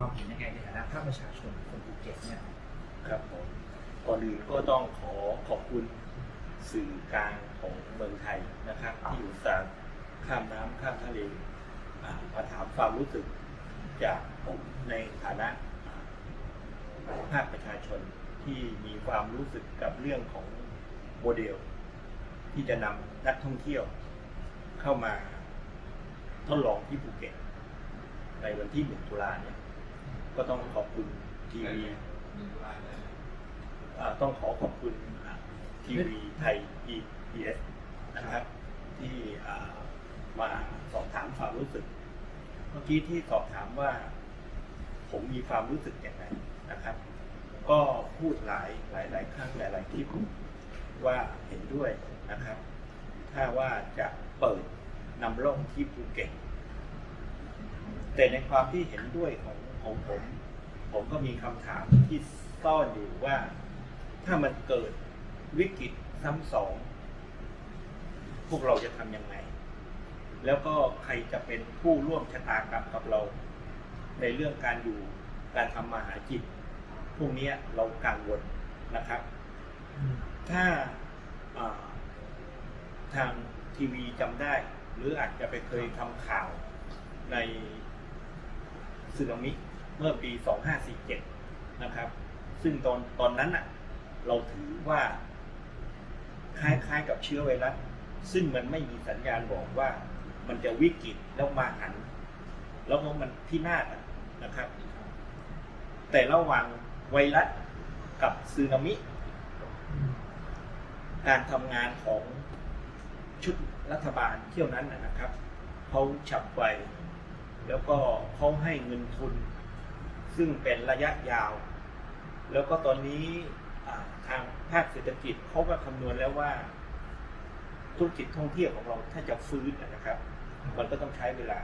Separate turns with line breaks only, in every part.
ความเห็นยังไงในฐานะภาคประชาชนคนภูเก็ตเนี่ย
ครับผมก่อนอื่นก็ต้องขอขอบคุณสื่อกลางของเมืองไทยนะครับ ที่อุตส่าห์ข้ามน้ำข้ามทะเลมาถามความรู้สึกจากผมในฐานะอ่าภาคประชาชนที่มีความรู้สึกกับเรื่องของโมเดล ที่จะนำนักท่องเที่ยวเข้ามาทดลองที่ภูเก็ตในวันที่ 1 ตุลาเนี่ย ก็ต้องขอบคุณทีวีอ่าต้องขอขอบคุณอ่าทีวีไทย ES นะครับ ที่อ่ามาสอบถามความรู้สึก เมื่อกี้ที่สอบถามว่า ผมมีความรู้สึกอย่างไรนะครับ ก็พูดหลายหลายหลายครั้งหลายหลายคลิปว่าเห็นด้วยนะครับ ถ้าว่าจะเปิดนำร่องที่ภูเก็ต แต่ในความที่เห็นด้วยของของผม ผมก็มีคำถามที่ซ่อนอยู่ว่า ถ้ามันเกิดวิกฤตซ้ำสอง พวกเราจะทำยังไง แล้วก็ใครจะเป็นผู้ร่วมชะตากรรมกับเรา ในเรื่องการอยู่การทำมาหากินพวกนี้เรากังวลนะครับ ถ้าทางทีวีจำได้ หรืออาจจะไปเคยทำข่าวใน สึนามิเมื่อปี 2547 นะครับ ซึ่งตอนตอนนั้นน่ะเราถือว่า คล้ายๆกับเชื้อไวรัส ซึ่งมันไม่มีสัญญาณบอกว่ามันจะวิกฤตแล้วมาหัน แล้วมันพินาศอะนะครับ แต่ระหว่างไวรัสกับสึนามิ การทำงานของชุดรัฐบาลเที่ยวนั้นนะครับเขาฉับไว แล้วก็เขาให้เงินทุน ซึ่งเป็นระยะยาว แล้วก็ตอนนี้อ่าทางภาคเศรษฐกิจเขาก็คำนวณแล้วว่า ธุรกิจท่องเที่ยวของเราถ้าจะฟื้นนะครับ มันก็ต้องใช้เวลา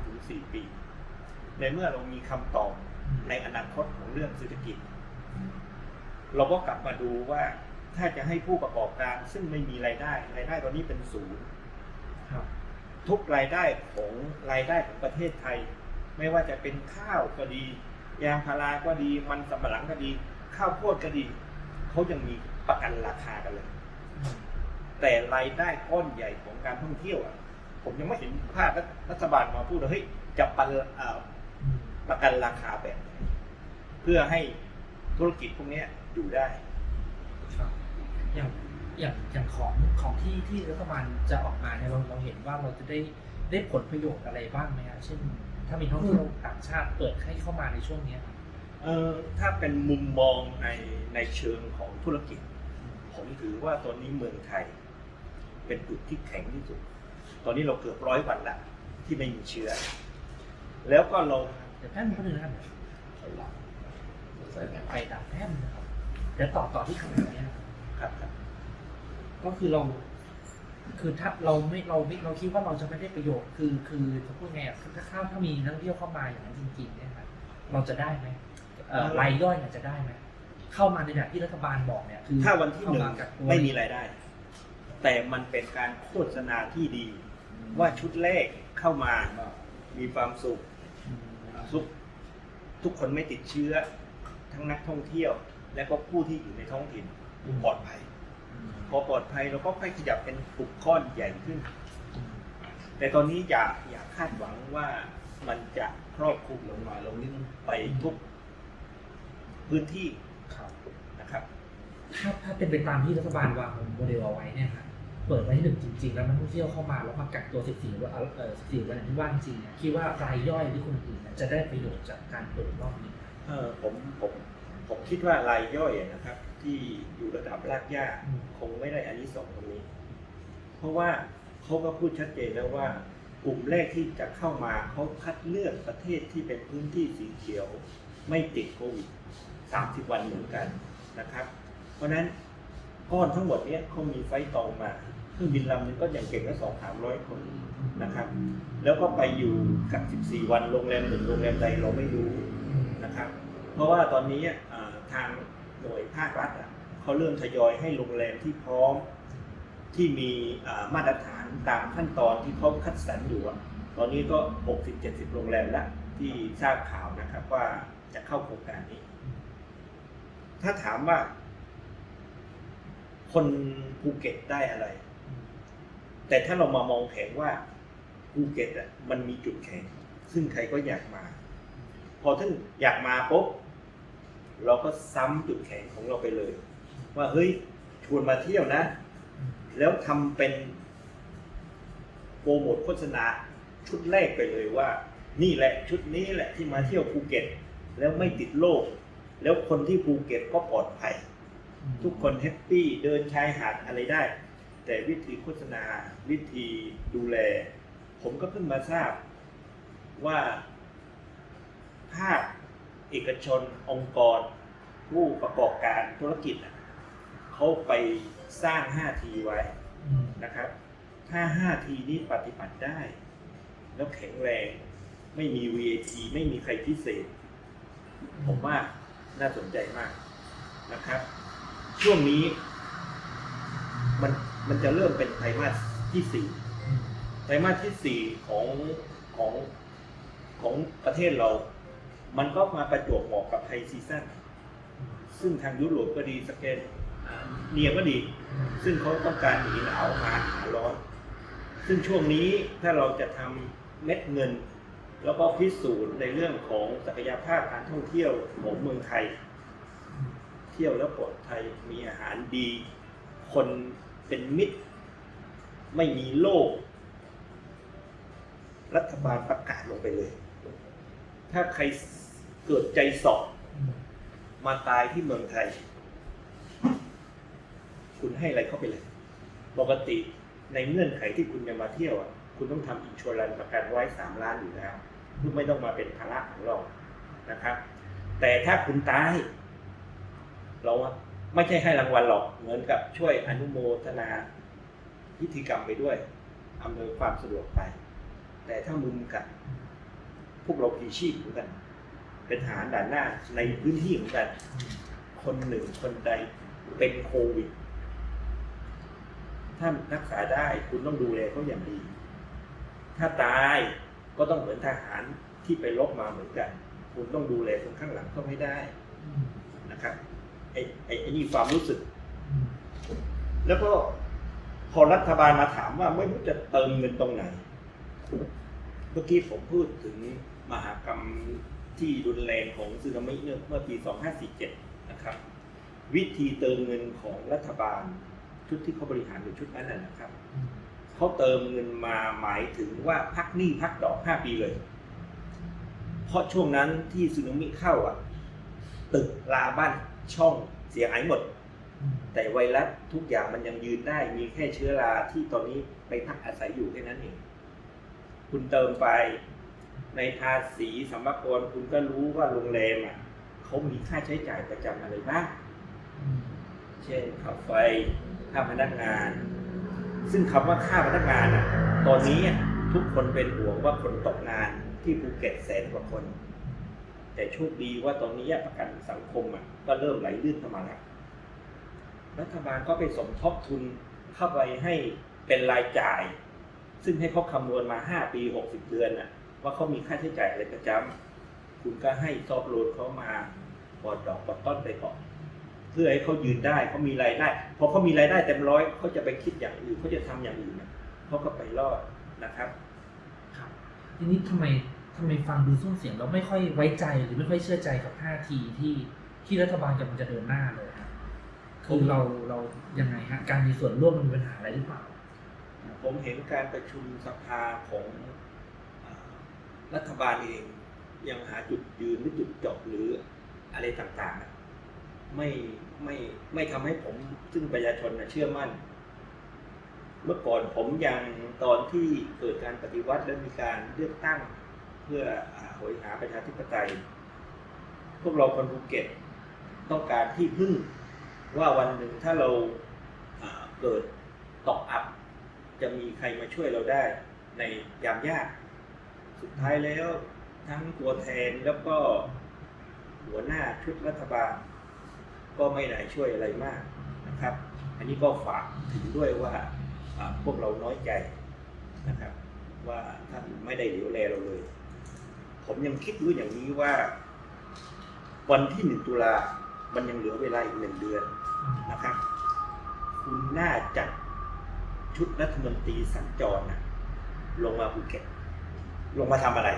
3-4ปี ในเมื่อเรามีคำตอบในอนาคตของเรื่องเศรษฐกิจ เราก็กลับมาดูว่าถ้าจะให้ผู้ประกอบการซึ่งไม่มีรายได้รายได้ตอนนี้เป็นศูนย์
ครับ
ทุกรายได้ของรายได้ของประเทศไทย ไม่ว่าจะเป็นข้าวก็ดี ยางพาราก็ดี มันสำปะหลังก็ดี ข้าวโพดก็ดีเขายังมีประกันราคากันเลย แต่รายได้ก้อนใหญ่ของการท่องเที่ยวอะ ผมยังไม่เห็นภาครัฐบาลมาพูดว่าเฮ้ยจะปันเอ่อประกันราคาแบบไหนเพื่อให้ธุรกิจพวกเนี้ยอยู่ได้
ครับอย่าง อย่างอย่างของของที่ที่รัฐบาลจะออกมาเนี่ยเราเราเห็นว่าเราจะได้ได้ผลประโยชน์อะไรบ้างไหมครับเช่น ถ้ามีท่องเที่ยวต่างชาติเปิดให้เข้ามาในช่วงเนี้ยครับ
เอ่อถ้าเป็นมุมมองในในเชิงของธุรกิจ ผมถือว่าตอนนี้เมืองไทย เป็นจุดที่แข็งที่สุด ตอนนี้เราเกือบร้อยวันละที่ไม่มีเชื้อ แล้วก็เรา
เดี๋ยวแป๊บนึงแป๊บนึงนะครับไปดับแป๊บนึงนะครับเดี๋ยวต่อต่อที่คำถามเนี้ยนะครับ
ครับครับ
ก็คือเรา คือถ้าเราไม่เราไม่เราคิดว่าเราจะไม่ได้ประโยชน์ คือ คือจะพูดไงอะคือถ้าข้าวถ้ามีนักท่องเที่ยวเข้ามาอย่างนั้นจริงๆเนี่ยครับเราจะได้ไหมเอ่อรายย่อยเนี่ยจะได้ไหมเข้ามาในแบบที่รัฐบาลบอกเนี่ยคือ
ถ้าวันที่หนึ่ง
เข้าากักตัว
ไม่มีรายได้ แต่มันเป็นการโฆษณาที่ดี ว่าชุดแรกเข้ามามีความสุข
อืม
ทุกทุกคนไม่ติดเชื้อ ทั้งนักท่องเที่ยว และก็ผู้ที่อยู่ในท้องถิ่นปลอดภัย พอปลอดภัยเราก็ค่อยขยับเป็นกลุ่มก้อนใหญ่ขึ้น แต่ตอนนี้อย่าอย่าคาดหวังว่ามันจะครอบคลุมลงมาลงนิ่งไปทุกพื้นที่
ครับ
นะครับ
ถ้าถ้าเป็นไปตามที่รัฐบาลวางโมเดลเอาไว้เนี่ยครับเปิดวันที่หนึ่งจริง ๆ แล้วนักท่องเที่ยวเข้ามาแล้วมากักตัว 14วันเอ่อ14วันอย่างที่ว่าจริงๆเนี่ยคิดว่ารายย่อยหรือคนอื่นเนี่ยจะได้ประโยชน์จากการเปิดรอบนี้ไหม
เออผมผม ผมคิดว่ารายย่อยนะครับ ที่อยู่ระดับรากหญ้าคงไม่ได้อันนี้สองส์ตรงนี้ เพราะว่าเขาก็พูดชัดเจนแล้วว่ากลุ่มแรกที่จะเข้ามาเขาคัดเลือกประเทศที่เป็นพื้นที่สีเขียว ไม่ติดโควิด30 วันเหมือนกันนะครับ เพราะฉะนั้นก้อนทั้งหมดเนี้ยเขามีไฟล์ตองมาเครื่องบินลำหนึงก็อย่างเก่งก็สองสามร้อยคนนะครับ แล้วก็ไปอยู่กับ 14 วันโรงแรมหนึ่งโรงแรมใดเราไม่รู้นะครับ เพราะว่าตอนนี้ทางหน่วยภาครัฐเขาเริ่มทยอยให้โรงแรมที่พร้อมที่มีมาตรฐานตามขั้นตอนที่เขาคัดสรรอยู่ตอนนี้ก็ 60-70 โรงแรมแล้วที่ทราบข่าวนะครับว่าจะเข้าโครงการนี้ ถ้าถามว่า คนภูเก็ตได้อะไร แต่ถ้าเรามามองแผนว่าภูเก็ตอะมันมีจุดแข็งซึ่งใครก็อยากมา พอท่านอยากมาปุ๊บ เราก็ซ้ำจุดแข็งของเราไปเลย ว่าเฮ้ยชวนมาเที่ยวนะ แล้วทำเป็นโปรโมทโฆษณาชุดแรกไปเลยว่า นี่แหละชุดนี้แหละที่มาเที่ยวภูเก็ต แล้วไม่ติดโรคแล้วคนที่ภูเก็ตก็ปลอดภัย ทุกคนแฮปปี้เดินชายหาดอะไรได้ แต่วิธีโฆษณาวิธีดูแล ผมก็เพิ่งมาทราบว่าภาค เอกชนองค์กร ผู้ประกอบการธุรกิจเขาไปสร้าง 5T ไว้นะครับ ถ้า 5T นี้ปฏิบัติได้ แล้วแข็งแรง ไม่มี VAT ไม่มีใครพิเศษ ผมว่าน่าสนใจมากนะครับ ช่วงนี้ มันมันจะเริ่มเป็นไตรมาสที่สี่ไตรมาสที่สี่ของของของประเทศเรา มันก็มาประจวบเหมาะกับไทยซีซั่นซึ่งทางยุโรปก็ดีสเกนเนียก็ดี ซึ่งเขาต้องการหนีหนาวมาหาร้อน ซึ่งช่วงนี้ถ้าเราจะทำเม็ดเงิน แล้วก็พิสูจน์ในเรื่องของศักยภาพการท่องเที่ยวของเมืองไทย เที่ยวแล้วปลอดภัยมีอาหารดี คนเป็นมิตร ไม่มีโรครัฐบาลประกาศลงไปเลย ถ้าใคร เกิดใจสอบมาตายที่เมืองไทย คุณให้อะไรเข้าไปเลย ปกติในเงื่อนไขที่คุณจะมาเที่ยวอะ คุณต้องทำอินชัวรันประกันไว้สามล้านอยู่แล้วคุณไม่ต้องมาเป็นภาระของเรานะครับ แต่ถ้าคุณตาย เราไม่ใช่ให้รางวัลหรอก เหมือนกับช่วยอนุโมทนาพิธีกรรมไปด้วยอำนวยความสะดวกไป แต่ถ้ามึงกับพวกเราพีชีพเหมือนกัน เป็นทหารด่านหน้าในพื้นที่เหมือนกัน คนหนึ่งคนใดเป็นโควิด ถ้ารักษาได้คุณต้องดูแลเขาอย่างดี ถ้าตายก็ต้องเหมือนทหารที่ไปรบมาเหมือนกัน คุณต้องดูแลคนข้างหลังเขาให้ได้นะครับไอ้ไอ้ไอ้นี่ความรู้สึก แล้วก็พอรัฐบาลมาถามว่าไม่รู้จะเติมเงินตรงไหน เมื่อกี้ผมพูดถึงมหากรรม ที่รุนแรงของสึนามิเนี่ยเมื่อปี 2547 นะครับ วิธีเติมเงินของรัฐบาลชุดที่เขาบริหารอยู่ชุดนั้นนะนะครับเขาเติมเงินมาหมายถึงว่าพักหนี้พักดอก 5 ปีเลย เพราะช่วงนั้นที่สึนามิเข้าอะ ตึกลาบ้านช่องเสียหายหมด แต่ไวรัสทุกอย่างมันยังยืนได้ มีแค่เชื้อราที่ตอนนี้ไปพักอาศัยอยู่แค่นั้นเอง คุณเติมไป ในภาษีสัมภาระคุณก็รู้ว่าโรงแรมอะเขามีค่าใช้จ่ายประจำอะไรบ้างเช่นค่าไฟค่าพนักงาน ซึ่งคำว่าค่าพนักงานอะ ตอนนี้ทุกคนเป็นห่วงว่าคนตกงานที่ภูเก็ตแสนกว่าคน แต่โชคดีว่าตอนนี้ประกันสังคมอะก็เริ่มไหลลื่นเข้ามาแล้วรัฐบาลก็ไปสมทบทุนเข้าไปให้เป็นรายจ่าย ซึ่งให้เขาคำนวณมา 5 ปี 60 เดือนน่ะ ว่าเขามีค่าใช้จ่ายอะไรประจำคุณก็ให้ซอฟต์โลนเขามาปลอดดอกปลอดต้นไปก่อนเพื่อให้เขายืนได้เขามีรายได้พอเขามีรายได้เต็มร้อยเขาจะไปคิดอย่างอื่นเขาจะทำอย่างอื่นนะเขาก็ไปรอดนะครับ
ครับ ทีนี้ทำไมทำไมฟังดูส้นเสียงเราไม่ค่อยไว้ใจหรือไม่ค่อยเชื่อใจกับท่าทีที่ที่รัฐบาลกำลังจะเดินหน้าเลยครับคือเราเรายังไงฮะการมีส่วนร่วมมันมีปัญหาอะไรหรือเปล่า
ผมเห็นการประชุมสภาของอ่า รัฐบาลเองยังหาจุดยืนหรือจุดจบหรืออะไรต่างๆ ไม่ไม่ไม่ทำให้ผมซึ่งประชาชนนะเชื่อมั่น เมื่อก่อนผมยังตอนที่เกิดการปฏิวัติและมีการเลือกตั้งเพื่ออหอยหาประชาธิปไตย พวกเราคนภูเก็ตต้องการที่พึ่งว่าวันหนึ่งถ้าเราอ่าเกิดตกอับ จะมีใครมาช่วยเราได้ในยามยาก สุดท้ายแล้วทั้งตัวแทนแล้วก็หัวหน้าชุดรัฐบาล ก็ไม่ได้ช่วยอะไรมากนะครับ อันนี้ก็ฝากถึงด้วยว่าพวกเราน้อยใจนะครับ ว่าท่านไม่ได้เหลียวแลเราเลย ผมยังคิดด้วยอย่างนี้ว่า วันที่หนึ่งตุลามันยังเหลือเวลาอีกหนึ่งเดือนนะครับ คุณน่าจัดชุดรัฐมนตรีสัญจรนะลงมาภูเก็ต ลงมาทำอะไร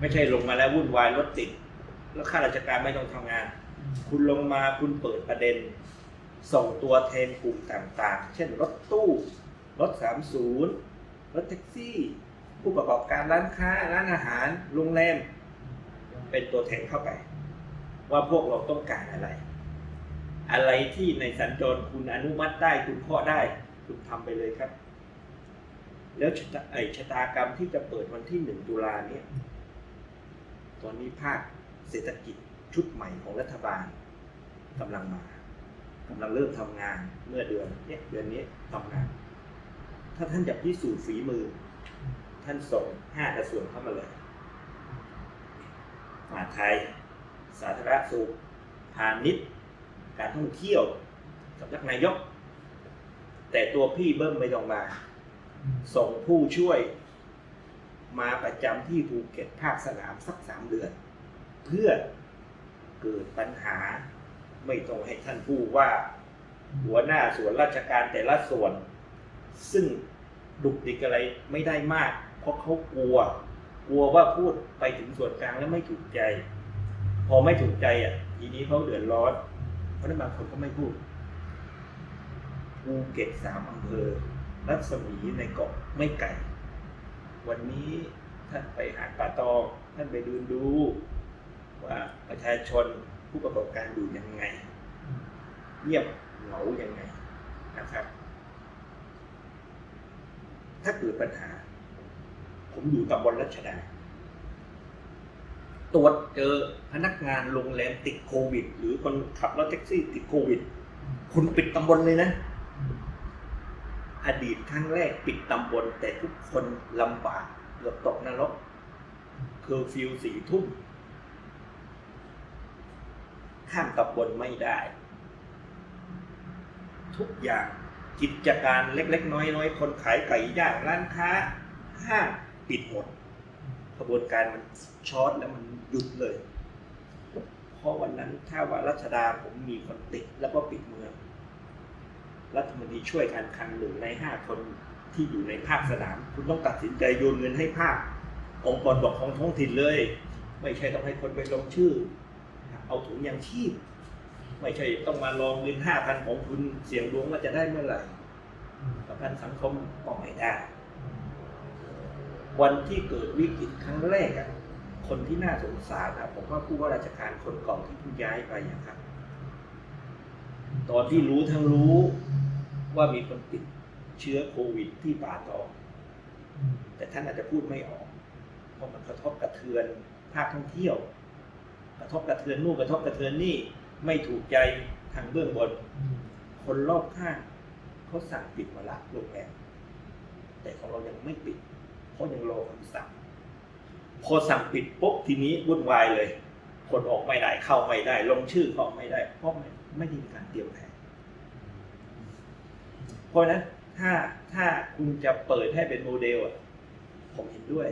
ไม่ใช่ลงมาแล้ววุ่นวายรถติด แล้วข้าราชการไม่ต้องทำงาน คุณลงมาคุณเปิดประเด็น ส่งตัวแทนกลุ่มต่างๆ เช่นรถตู้รถ30รถแท็กซี่ ผู้ประกอบการร้านค้าร้านอาหารโรงแรมเป็นตัวแทนเข้าไป ว่าพวกเราต้องการอะไร อะไรที่ในสัญจรคุณอนุมัติได้คุณข้อได้ คุณทำไปเลยครับ แล้วชะตาไอชะตากรรมที่จะเปิดวันที่หนึ่งตุลาเนี่ย ตอนนี้ภาคเศรษฐกิจชุดใหม่ของรัฐบาลกำลังมากำลังเริ่มทำงานเมื่อเดือนเนี่ยเดือนนี้ทำงาน ถ้าท่านอยากพิสูจน์ฝีมือ ท่านส่งห้ากระทรวงเข้ามาเลยมหาไทย สาธารณสุขพาณิชย์ การท่องเที่ยวสำนักนายก แต่ตัวพี่เบิ้มไม่ต้องมา ส่งผู้ช่วย มาประจำที่ภูเก็ตภาคสนามสักสามเดือน เพื่อเกิดปัญหาไม่ต้องให้ท่านผู้ว่า หัวหน้าส่วนราชการแต่ละส่วน ซึ่งดุกดิกอะไรไม่ได้มาก เพราะเขากลัว กลัวว่าพูดไปถึงส่วนกลางแล้วไม่ถูกใจ พอไม่ถูกใจอะทีนี้เขาเดือดร้อนเพราะฉะนั้นบางคนก็ไม่พูดภูเก็ตสามอำเภอ รัศมีในเกาะไม่ไกล วันนี้ท่านไปหาป่าตองท่านไปดูดู ว่าประชาชนผู้ประกอบการอยู่ยังไง เงียบเหงายังไงนะครับ ถ้าเกิดปัญหา ผมอยู่ตำบลรัชดา ตรวจเจอพนักงานโรงแรมติดโควิด หรือคนขับรถแท็กซี่ติดโควิด คุณปิดตำบลเลยนะ อดีตครั้งแรกปิดตำบล แต่ทุกคนลำบากเกือบตกนรกเคอร์ฟิวสี่ทุ่มข้ามตำบลไม่ได้ ทุกอย่างกิจการเล็ก ๆ น้อยๆ คนขายไก่ย่างร้านค้าห้างปิดหมดกระบวนการมันช็อตแล้วมันหยุดเลย เพราะวันนั้นถ้าว่ารัชดาผมมีคนติดแล้วก็ปิดเมือง รัฐมนตรีช่วยการคลังหนึ่งในห้าคนที่อยู่ในภาคสนาม คุณต้องตัดสินใจโยนเงินให้ภาค องค์กรปกครองท้องถิ่นเลย ไม่ใช่ต้องให้คนไปลงชื่อ เอาถุงยางชีพ ไม่ใช่ต้องมาลองเงินห้าพันของคุณเสี่ยงดวงว่าจะได้เมื่อไหร่ประกันสังคมก็ไม่ได้ วันที่เกิดวิกฤตครั้งแรกอะคนที่น่าสงสารอะผมว่าผู้ว่าราชการคนก่อนที่เพิ่งย้ายไปอะครับ ตอนที่รู้ทั้งรู้ว่ามีคนติดเชื้อโควิดที่ป่าตอง แต่ท่านอาจจะพูดไม่ออก เพราะมันกระทบกระเทือนภาคท่องเที่ยว กระทบกระเทือนนู่นกระทบกระเทือนนี่ไม่ถูกใจทางเบื้องบน คนรอบข้างเขาสั่งปิดมาละโรงแรมแต่ของเรายังไม่ปิด เพราะยังรอคำสั่ง พอสั่งปิดปุ๊บทีนี้วุ่นวายเลย คนออกไม่ได้เข้าไม่ได้ ลงชื่อเข้าไม่ได้เพราะ ไม่ได้มีการเตรียมแผนเพราะนั้นถ้าถ้าคุณจะเปิดให้เป็นโมเดลอะผมเห็นด้วย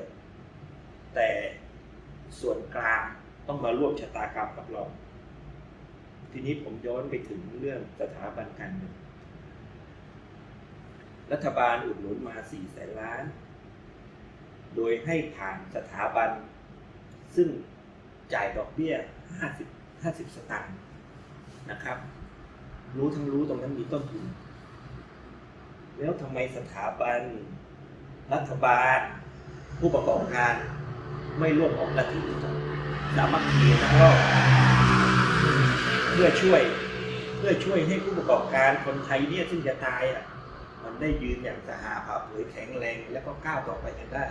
แต่ส่วนกลางต้องมาร่วมชะตากรรมกับเรา ทีนี้ผมย้อนไปถึงเรื่องสถาบันการเงินรัฐบาลอุดหนุนมา4แสนล้าน โดยให้ผ่านสถาบัน ซึ่งจ่ายดอกเบี้ย 50 50 สตางค์ นะครับ รู้ทั้งรู้ตรงนั้นมีต้นทุน แล้วทำไมสถาบัน รัฐบาล ผู้ประกอบการ ไม่ร่วมออกกระถิ่นสามัคคีนะครับเพื่อช่วยเพื่อช่วยให้ผู้ประกอบการคนไทยเนี่ยซึ่งจะตายอะมันได้ยืนอย่างสหาผ่าเผยแข็งแรงแล้วก็ก้าวต่อไปกันได้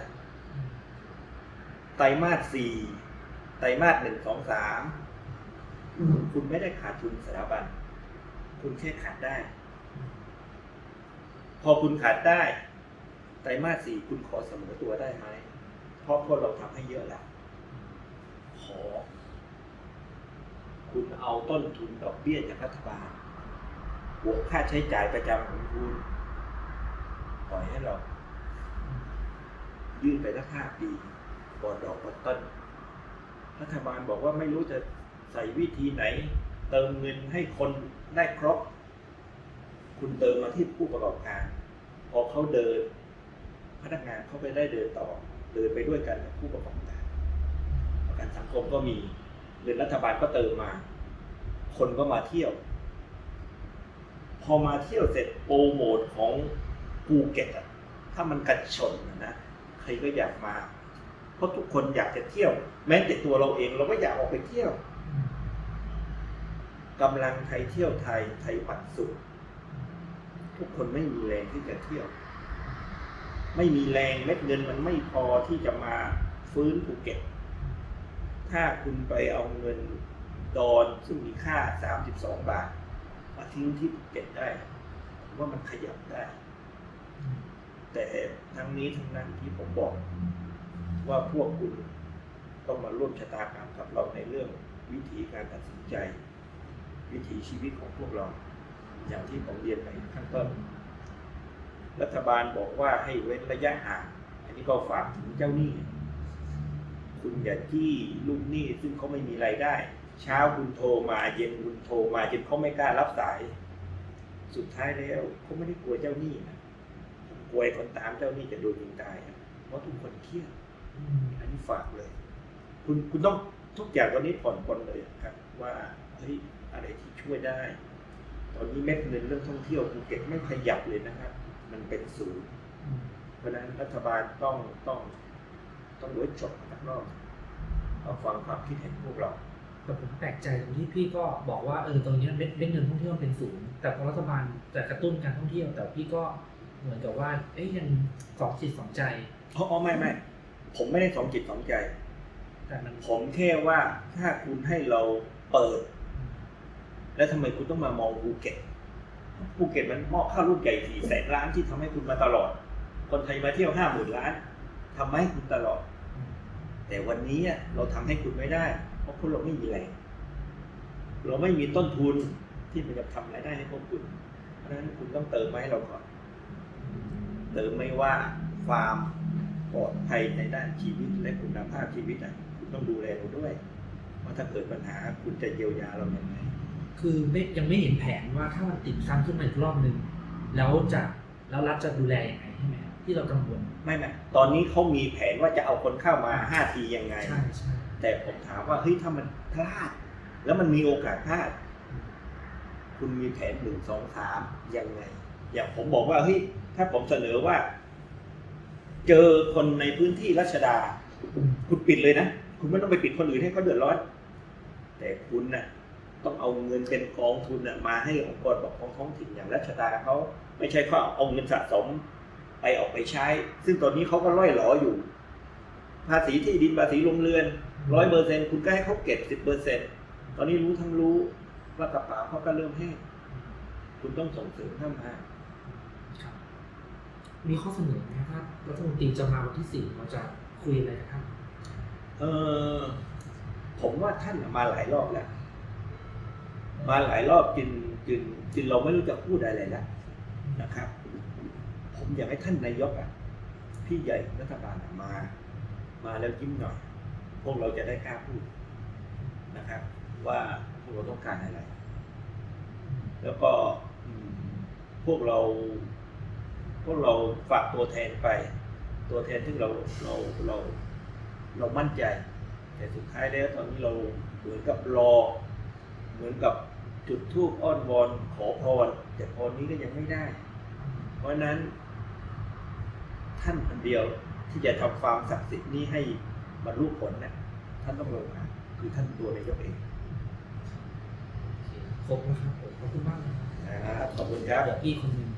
ไตรมาสสี่ไตรมาสหนึ่งสองสาม คุณไม่ได้ขาดทุนสถาบัน คุณแค่ขาดได้ พอคุณขาดได้ไตรมาสสี่คุณขอเสมอตัวได้ไหม เพราะพวกเราทำให้เยอะแล้ว ขอ คุณเอาต้นทุนดอกเบี้ยจากรัฐบาลบวกค่าใช้จ่ายประจำของคุณปล่อยให้เรา ยื่นไปสักห้าปีก่อนดอกก่อนต้นรัฐบาลบอกว่าไม่รู้จะ ใส่วิธีไหน เติมเงินให้คนได้ครบ คุณเติมมาที่ผู้ประกอบการ พอเขาเดิน พนักงานเขาไปได้เดินต่อ เดินไปด้วยกันกับผู้ประกอบการประกันสังคมก็มีเงินรัฐบาลก็เติมมา คนก็มาเที่ยว พอมาเที่ยวเสร็จโปรโมทของภูเก็ตอะถ้ามันกันชนอะนะใครก็อยากมา เพราะทุกคนอยากจะเที่ยว แม้แต่ตัวเราเองเราก็อยากออกไปเที่ยว กำลังไทยเที่ยวไทยไทยปันสุข ทุกคนไม่มีแรงที่จะเที่ยว ไม่มีแรงเม็ดเงินมันไม่พอที่จะมาฟื้นภูเก็ต ถ้าคุณไปเอาเงินดอนซึ่งมีค่า 32 บาท มาทิ้งที่ภูเก็ตได้ว่ามันขยับได้ แต่ทั้งนี้ทั้งนั้นที่ผมบอก ว่าพวกคุณต้องมาร่วมชะตากรรมกับเราในเรื่องวิธีการตัดสินใจ วิถีชีวิตของพวกเรา อย่างที่ผมเรียนไปข้างต้น รัฐบาลบอกว่าให้เว้นระยะห่าง อันนี้ก็ฝากถึงเจ้าหนี้ คุณอย่าจี้ลูกหนี้ซึ่งเขาไม่มีรายได้ เช้าคุณโทรมาเย็นคุณโทรมาจนเขาไม่กล้ารับสาย สุดท้ายแล้วเขาไม่ได้กลัวเจ้าหนี้นะกลัวคนตามเจ้าหนี้จะโดนยิงตายเพราะทุกคนเครียดอันนี้ฝากเลย คุณคุณต้องทุกอย่างตอนนี้ผ่อนปลนเลยครับ ว่าเฮ้ย อะไรที่ช่วยได้ ตอนนี้เม็ดเงินเรื่องท่องเที่ยวภูเก็ตไม่ขยับเลยนะครับ มันเป็นศูนย์เพราะฉะนั้นรัฐบาลต้องต้องต้องรู้จบนักรอบเอาฟังความคิดเห็นพวกเรา
แต่ผมแปลกใจตรงที่พี่ก็บอกว่าเออตรงเนี้ยเม็ดเม็ดเงินท่องเที่ยวเป็นศูนย์แต่พอรัฐบาลจะกระตุ้นการท่องเที่ยว แต่พี่ก็เหมือนกับว่า เอ๊ยยังสองจิตสองใจ
เพราะอ๋อไม่ไม่ผมไม่ได้สองจิตสองใจ
แต่มัน
ผมแค่ว่าถ้าคุณให้เราเปิด แล้วทำไมคุณต้องมามองภูเก็ตภูเก็ตมันมอบค่าลูกใหญ่สี่แสนล้านที่ทำให้คุณมาตลอด คนไทยมาเที่ยวห้าหมื่นล้านทำให้คุณตลอด แต่วันนี้เราทำให้คุณไม่ได้ เพราะพวกเราไม่มีแรงเราไม่มีต้นทุนที่มันจะทำรายได้ให้พวกคุณ เพราะฉะนั้นคุณต้องเติมมาให้เราก่อน เติมไม่ว่าความปลอดภัยในด้านชีวิตและคุณภาพชีวิตอะคุณต้องดูแลเราด้วย ว่าถ้าเกิดปัญหาคุณจะเยียวยาเราอย่างไร
คือไม่ยังไม่เห็นแผนว่าถ้ามันติดซ้ำขึ้นมาอีกรอบหนึ่งแล้วจะแล้วรัฐจะดูแลยังไงใช่ไหมครับที่เรากังวล
ไม่ไม่ตอนนี้เขามีแผนว่าจะเอาคนเข้ามาห้าทียังไง
ใช่ใช่
แต่ผมถามว่าเฮ้ยถ้ามันพลาด แล้วมันมีโอกาสพลาด คุณมีแผนหนึ่งสองสามยังไง อย่างผมบอกว่าเฮ้ยถ้าผมเสนอว่า เจอคนในพื้นที่รัชดา
อืม
คุณปิดเลยนะ คุณไม่ต้องไปปิดคนอื่นให้เขาเดือดร้อน แต่คุณน่ะ ต้องเอาเงินเป็นกองทุนน่ะมาให้องค์กรปกครองท้องถิ่นอย่างรัชดาเขาไม่ใช่เขาเอาเงินสะสมไปออกไปใช้ ซึ่งตอนนี้เขาก็ล่อยหลออยู่ ภาษีที่ดินภาษีโรงเรือนร้อยเปอร์เซ็นคุณก็ให้เขาเก็บสิบเปอร์เซ็นตอนนี้รู้ทั้งรู้ว่ากระเป๋าเขาก็เริ่มแห้งคุณต้องส่งเสริมเข้ามา
ครับมีข้อเสนอไหมครับรัฐมนตรีจะมาวันที่สี่เราจะคุยอะไรกันครับ
เออผมว่าท่านน่ะมาหลายรอบแล้ว มาหลายรอบจนจนจนเราไม่รู้จะพูดอะไรแล้วนะครับ ผมอยากให้ท่านนายกอะพี่ใหญ่รัฐบาลมา มาแล้วยิ้มหน่อยพวกเราจะได้กล้าพูดนะครับ ว่าพวกเราต้องการอะไร แล้วก็พวกเราพวกเราฝากตัวแทนไป ตัวแทนที่เราเราเราเรามั่นใจ แต่สุดท้ายแล้วตอนนี้เราเหมือนกับรอ เหมือนกับ จุดทูปอ้อนวอนขอพรแต่พรนี้ก็ยังไม่ได้ เพราะฉะนั้น ท่านคนเดียวที่จะทำความศักดิ์สิทธิ์นี้ให้บรรลุผลเนี่ยท่านต้องลงมาคือท่านตัวนายกเอง
ครบนะครับผมขอบคุณมากนะครับ
นะครับขอบคุณครับ
เดี๋ยวพี่คนหนึ่ง